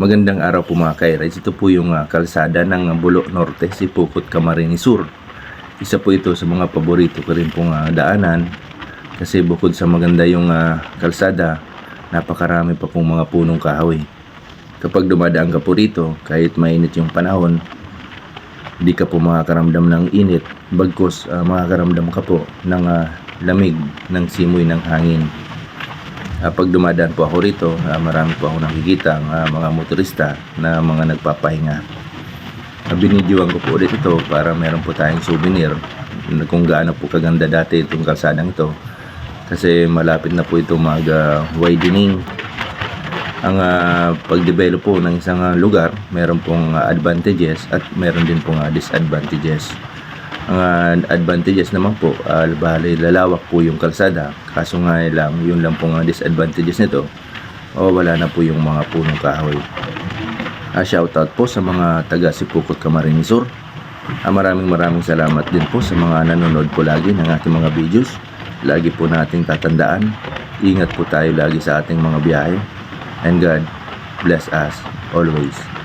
Magandang araw po mga kairides. Ito po yung ah, kalsada ng Bulo Norte, Sipukot, Camarines Sur. Isa po ito sa mga paborito ko rin pong ah, daanan kasi bukod sa maganda yung ah, kalsada, napakarami pa pong mga punong kahoy. Kapag dumadaan ka po rito, kahit mainit yung panahon, di ka po makakaramdam ng init, bagkus ah, makakaramdam ka po ng ah, lamig ng simoy ng hangin. Ah, pag dumadaan po ako rito, ah, marami po ako nakikita ng mga motorista na mga nagpapahinga. Uh, binidyoan ko po ulit ito para meron po tayong souvenir kung gaano po kaganda dati itong kalsadang ito. Kasi malapit na po ito mag-widening. Ang ah, pag-develop po ng isang ah, lugar, meron pong ah, advantages at meron din pong ah, disadvantages. Ang ah, advantages naman po, uh, bali lalawak po yung kalsada. Kaso nga lang, yun lang pong ang disadvantages nito. O wala na po yung mga punong kahoy. Uh, shoutout po sa mga taga Sipukot Camarines Sur. Ah, maraming maraming salamat din po sa mga nanonood po lagi ng ating mga videos. Lagi po nating tatandaan. Ingat po tayo lagi sa ating mga biyahe. And God bless us always.